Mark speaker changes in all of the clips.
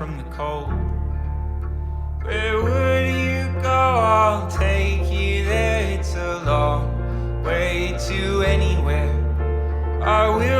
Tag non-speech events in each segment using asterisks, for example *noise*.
Speaker 1: from the cold. Where would you go? I'll take you there. It's a long way to anywhere. I will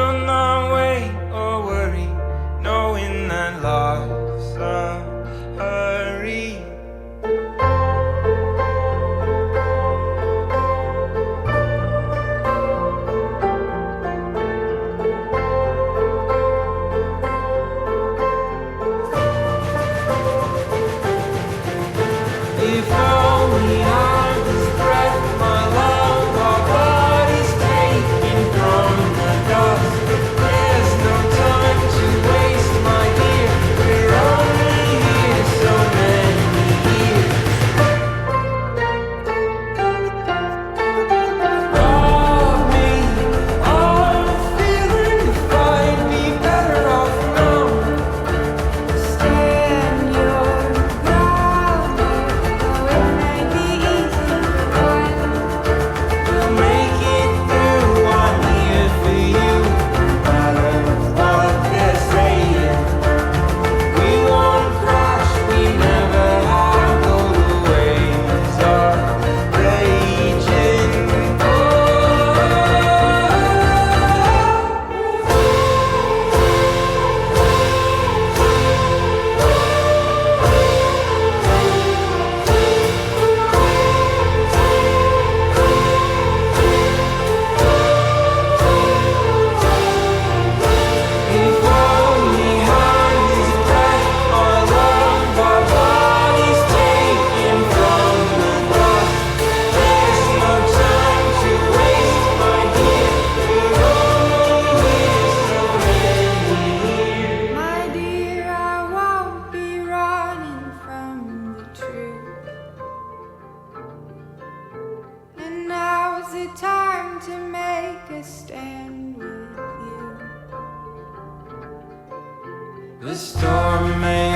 Speaker 1: The storm may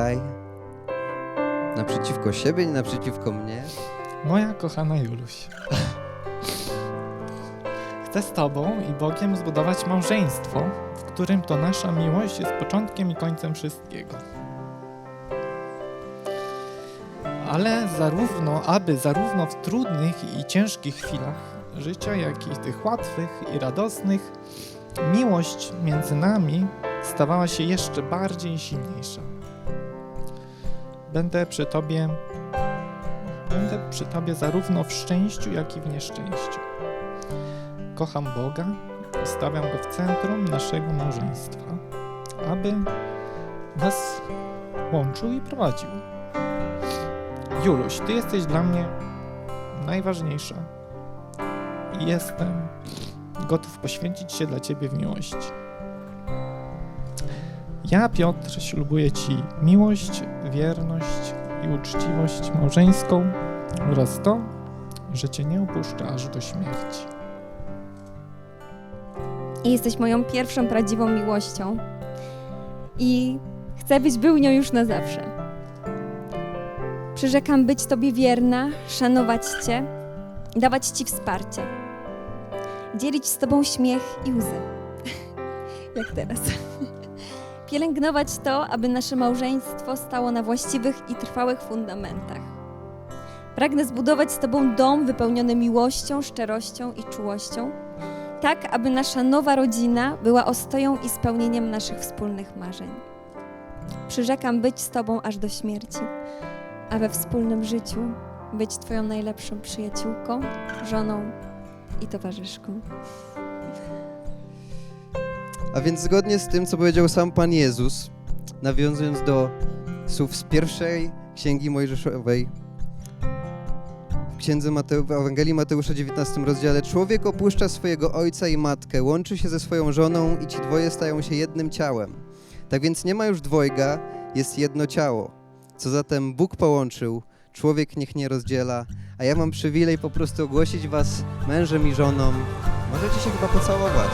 Speaker 2: tutaj naprzeciwko siebie, nie naprzeciwko mnie.
Speaker 3: Moja kochana Juluś. *laughs* Chcę z Tobą i Bogiem zbudować małżeństwo, w którym to nasza miłość jest początkiem i końcem wszystkiego. Ale zarówno, aby zarówno w trudnych i ciężkich chwilach życia, jak i tych łatwych i radosnych, miłość między nami stawała się jeszcze bardziej silniejsza. Będę przy Tobie Będę przy Tobie zarówno w szczęściu, jak i w nieszczęściu. Kocham Boga i stawiam Go w centrum naszego małżeństwa, aby nas łączył i prowadził. Juluś, Ty jesteś dla mnie najważniejsza i jestem gotów poświęcić się dla Ciebie w miłości. Ja, Piotr, ślubuję Ci miłość, wierność i uczciwość małżeńską oraz to, że Cię nie opuszczę aż do śmierci.
Speaker 4: I jesteś moją pierwszą prawdziwą miłością. I chcę, byś był nią już na zawsze. Przyrzekam być Tobie wierna, szanować Cię, dawać Ci wsparcie, dzielić z Tobą śmiech i łzy. *laughs* Jak teraz. Pielęgnować to, aby nasze małżeństwo stało na właściwych i trwałych fundamentach. Pragnę zbudować z Tobą dom wypełniony miłością, szczerością i czułością, tak aby nasza nowa rodzina była ostoją i spełnieniem naszych wspólnych marzeń. Przyrzekam być z Tobą aż do śmierci, a we wspólnym życiu być Twoją najlepszą przyjaciółką, żoną i towarzyszką.
Speaker 2: A więc zgodnie z tym, co powiedział sam Pan Jezus, nawiązując do słów z pierwszej księgi Mojżeszowej, w księdze Mateu- w Ewangelii Mateusza 19 rozdziale, człowiek opuszcza swojego ojca i matkę, łączy się ze swoją żoną i ci dwoje stają się jednym ciałem. Tak więc nie ma już dwojga, jest jedno ciało. Co zatem Bóg połączył, człowiek niech nie rozdziela, a ja mam przywilej po prostu ogłosić was mężem i żoną. Możecie się chyba pocałować.